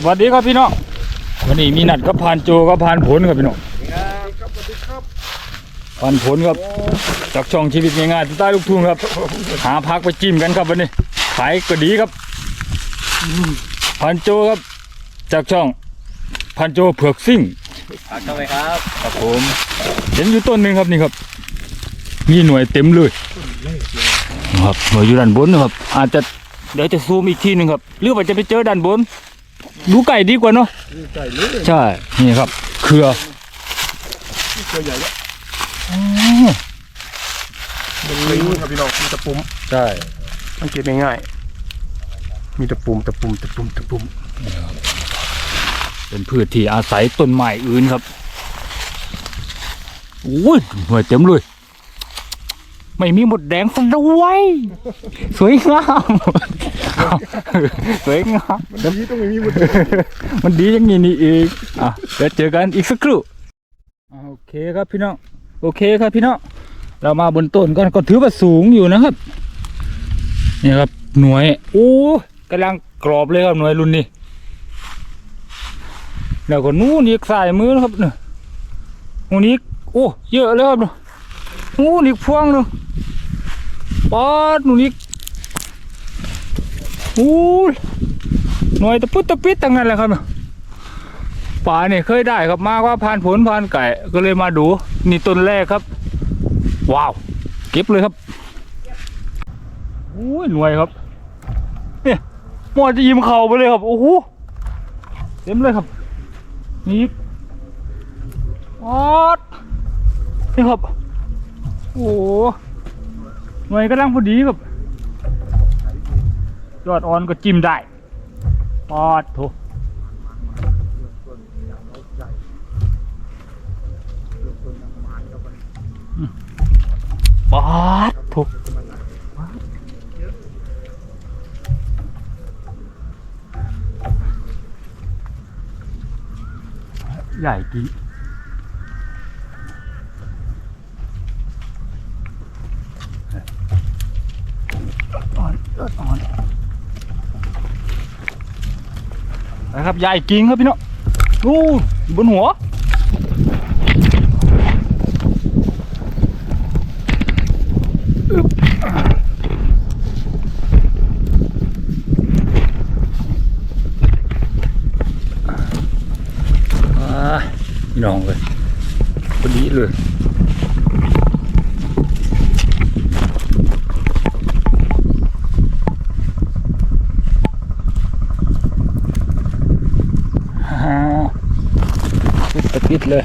สวัสดีครับพี่น้องวันนี้มีนัดกับพานโจกับพานผลครับพี่น้องครับสวัสดีครับพานผลครับจากช่องชีวิตง่ายๆที่ใต้ลูกทุ่งครับ หาพักไปจิ้มกันครับวันนี้ขายก็ดีครับพานโจครับ จากช่องพานโจเผือกซิ่งฝากเข้าไปครับครับผมเห็นอยู่ต้นหนึ่งครับนี่ครับ มีหน่วยเต็มเลยครับหน่วยอยู่ด้านบนนะครับ อาจจะเดี๋ยวจะซูมอีกทีหนึ่งครับหรือว่าจะไปเจอด้านบน ดูไก่ดีกว่าเนาะใหญ่เลยใช่ นี่ครับ เครือตัวใหญ่แล้วอ๋อเคยรู้ครับพี่น้องมีตะปุ่มใช่สังเกตง่ายๆมีตะปุ่มตะปุ่มตะปุ่มตะปุ่มเป็นพืชที่อาศัยต้นไม้อื่นครับโอ้ยหน่วยเต็มเลยไม่มีหมดแดงซะด้วย สวยงาม สวยงามมันนี้ต้องไม่มีหมดมันดีอย่างนี้นี่เองอะเดี๋ยวเจอกันอีกสักครู่โอเคครับพี่น้องโอเคครับพี่น้องเรามาบนต้นก่อนก็ถือว่าสูงอยู่นะครับนี่ครับหน่วยโอ้กำลังกรอบเลยครับหน่วยรุ่นนี้แล้วก็นู้นอีกสายมือนะครับเนี่ยตรงนี้โอ้เยอะเลยครับเนี่ยนู้นอีกพวงหนึงปอดนู้นอีก อ้ยหน่วยตะพุดตะปิดตั้งนั้นแหละครับป่าเนี่ยเคยได้ครับมากว่าพานผลพานไก่ก็เลยมาดู นี่ต้นแรกครับ ว้าว เก็บเลยครับโอ้ยหน่วยครับเนี่ยหมอจะยิ้มเข่าไปเลยครับโอ้โหเต็มเลยครับนี่ออดนี่ครับโอ้หน่วยกำลังพอดีครับ ยอดอ่อนก็จิ้มได้ปอดโถปอดโถใหญ่ดีอ่อนอ่อน นะครับใหญ่จริงครับพี่น้องนู่นอยู่บนหัวพี่น้องเลยพอดีเลยฮ่าปิดตะปิดเลย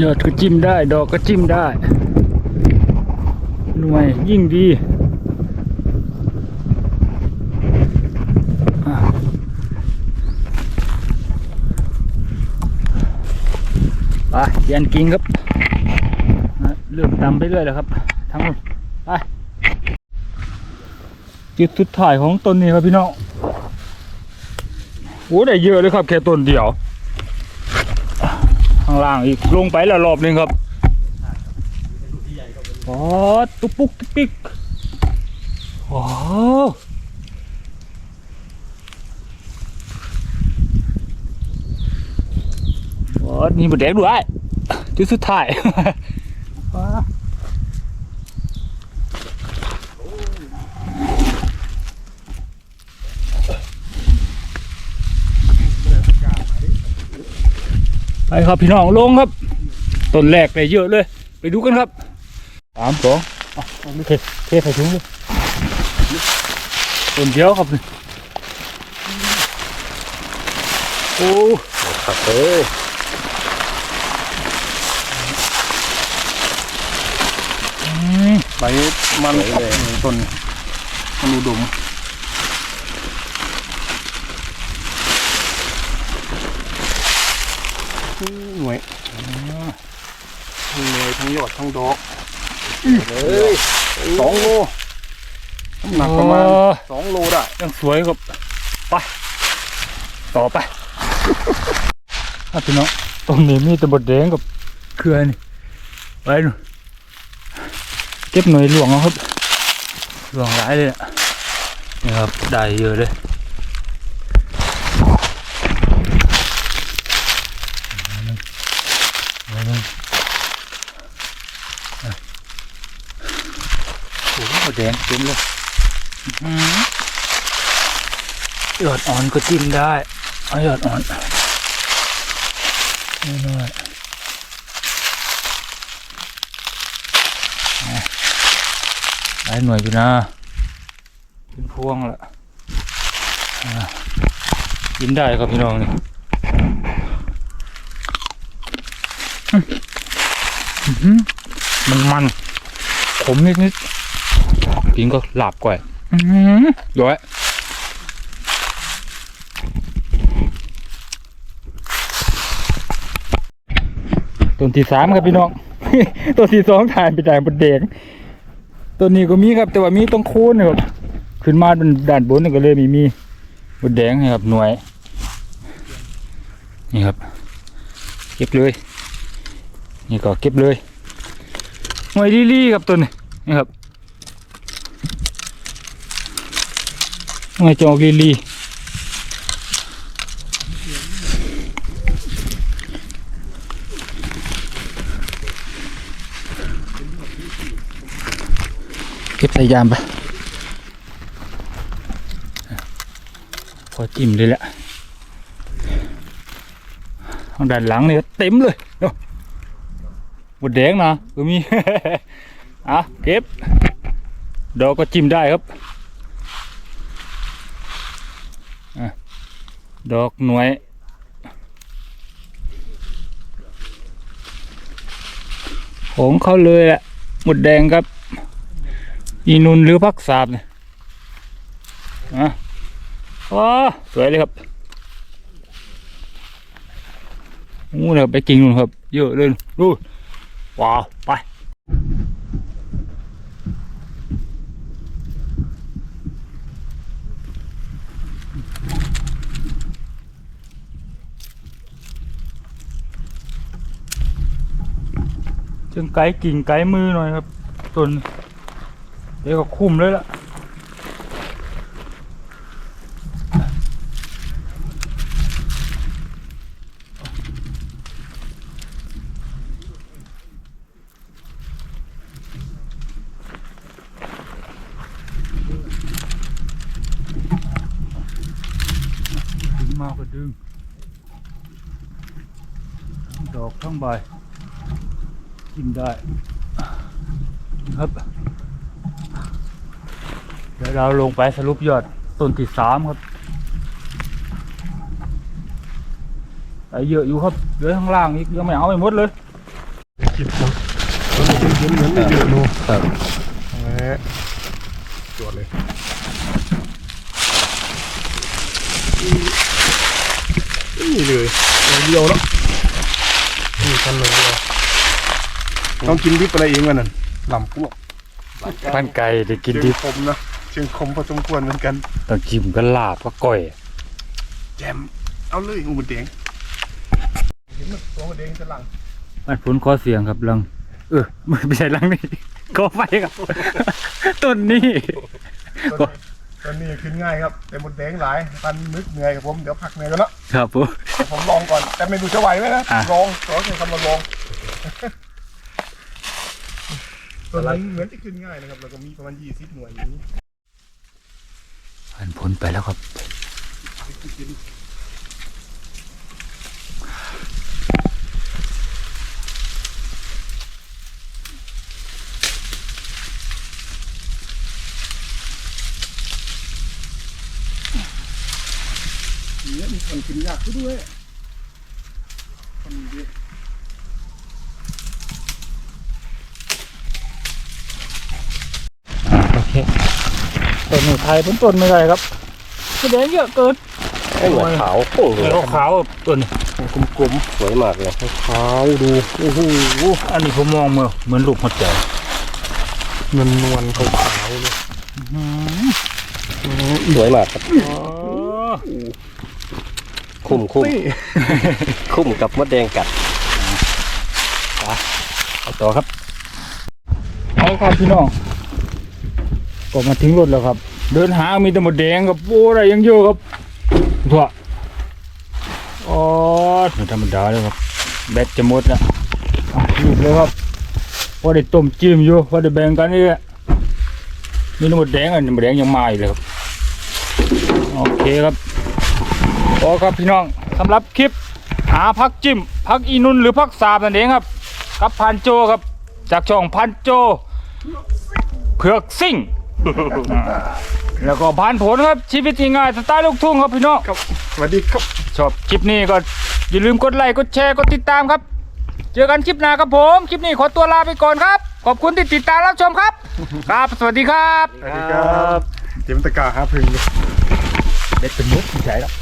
ยอดก็จิ้มได้ ดอกก็จิ้มได้หน่วยยิ่งดีไปเยันกิงครับ เริ่มตำไปเรื่อยแล้วครับ ทั้งหมดไปจุดสุดท้ายของต้นนี้ครับพี่น้อง โอ้ได้เยอะเลยครับแค่ต้นเดียวางล่างอีกลงไปแล้วรอบหนึงครับโอ้ตุ๊ปุ๊กติปิ๊กว้าวโอ้นี่มันแดงด้วยจุดสุดท้าย ไปครับพี่น้องลงครับต้นแรกได้เยอะเลย ไปดูกันครับสามสองอะเทเทใส่ถุงเลยต้นเดียวครับนี่โอ้ครับเอ้ยใบมันครับต้นมันอุดม วยทั้งหน่วยทั้งยอดทั้งดอกเลยสองโลน้ำหนักประมาณสองโลได้ยังสวยครับไปต่อไปครับพี่น้องตรงนี้มีแตะบดแดงกับเครือนี่ไปนู่นเก็บหน่วยหลวงเอาครับหลวงหลายเลยอะนี่ครับได้เยอะเลยเอาหนึ่งอะโอ้โห แดงเต็มเลยอื้อหือยอดอ่อนก็จิ้มได้เอายอดอ่อนน้อยๆหลายหน่วยอยู่นะเป็นพวงละอ่ากินได้ครับพี่น้องนี่อื้อหือมันมันขมนิดนิด ๆกินก็หลับกว่าอื้อหือย้อยต้นที่สามครับพี่น้อง ต้นที่สองถ่ายไปจ่ายบนเด็กตัวนี้ก็มีครับ แต่ว่ามีต้องโค่นนะครับขึ้นมาบนด้านบนนี่ก็เลยมีมีบดแดงนี่ครับหน่วย นี่ครับ เก็บเลย นี่ก็เก็บเลยหน่วยลี่ๆครับตัวนี้นี่ครับ หน่วยจอกลี่เก็บใส่ยามไปพอจิ้มเลยแหละทางด้านหลังเนี่ก็เต็มเลยเนาะหมดแดงนะก็มี อะเก็บดอกก็จิ้มได้ครับอะ ดอกหน่วย ของเขาเลยแหละหมดแดงครับ อีนุนหรือพักสาบเนี่ยอะว้าสวยเลยครับอู้นะครับไปกิงนู่นครับ เยอะเลยดูว้าว ไป งไกลกิ่งไกลมือหน่อยครับต้นเดี๋ยวก็คุ้มเลยล่ะดึงมากก็ดึงทั้งดอกทั้งใบ กินได้ครับเดี๋ยวเราลงไปสรุปยอดต้นที่สามครับไปเยอะอยู่ครับเหลือข้างล่างอีกยังไม่เอาไปหมดเลยจิบครับมันเป็นเหมือนไม่เยอะดูครับแหมจวดเลยนี่เลยเดียวแล้วนี่คันหน่อยเดียว ต้องกินดิบอะไรเองวะนั่นลำพวกพันไก่ได้กินเชีดิยงคมนะเชียงคมพอสมควรเหมือนกันต้องจิ้มกันลาบก็ก้อย แจมเอาเลยหูมันแดงเห็นมันตัวมันแดงจะหลังมันผลข้อเสียงครับลัง เออไม่ใช่ลังนี่ก็ไฟครับต้นนี้ตัวนี้ตัวนี้ขึ้นง่ายครับแต่หมดแดงหลายตันนึกเหนื่อยกับผมเดี๋ยวพักเหนื่อยกันแล้วครับผมเดี๋ยวผมลองก่อนแต่ไม่รู้จะไหวไหมนะอะลองขอแค่คำว่าลอง ตัวนั้นเหมือนจะขึ้นง่ายนะครับแล้วก็มีประมาณยี่สิบหน่วยอย่างนี้มันผลไปแล้วครับ เนี่ยมีคนกินยากด้วยคนเยอะ อ่าโอเค ต้นหนูไทยเป็นต้นไม่ได้ครับแสดงเยอะเกินให้เหมือนขาวโค้งเลยแล้วขาวๆครับต้นนี้กลมสวยมากเลยๆขาวดูโอ้โหอันนี้ผมมองเหมือนเหมือนลูกหัวใจนวลนวลๆขาวๆเลยสวยมากครับคุ้มคุ้มนี่คุ้มกับมดแดงกัดเอาต่อครับครับพี่น้อง ก็มาถึงรถแล้วครับ เดินหามีแต่หมดแดงกับโอ้อะไรยังอยู่ครับถั่วอ๋อไม่ธรรมดาเลยครับแบตจะหมดแล้วอะหยุดเลยครับพอได้ต้มจิ้มอยู่พอได้แบ่งกันนี่แหละมีหมดแดงอะหมดแดงยังมาอยู่เลยครับโอเคครับพอครับพี่น้องสำหรับคลิปหาพักจิ้มพักอีนุนหรือพักสาบนั่นเองครับกับพันโจครับ จากช่องพันโจเผือกซิ่ง แล้วก็พันผลครับชีวิตง่ายๆสไตล์ลูกทุ่งครับพี่น้องครับสวัสดีครับชอบคลิปนี้ก็อย่าลืมกดไลค์กดแชร์กดติดตามครับ เจอกันคลิปหน้าครับผมคลิปนี้ขอตัวลาไปก่อนครับ ขอบคุณที่ติดตามรับชมครับ ครับ สวัสดีครับ สวัสดีครับเตรียมตะกร้าหาพึ่งเลยเด็ดเป็นมุกใช่แล้ว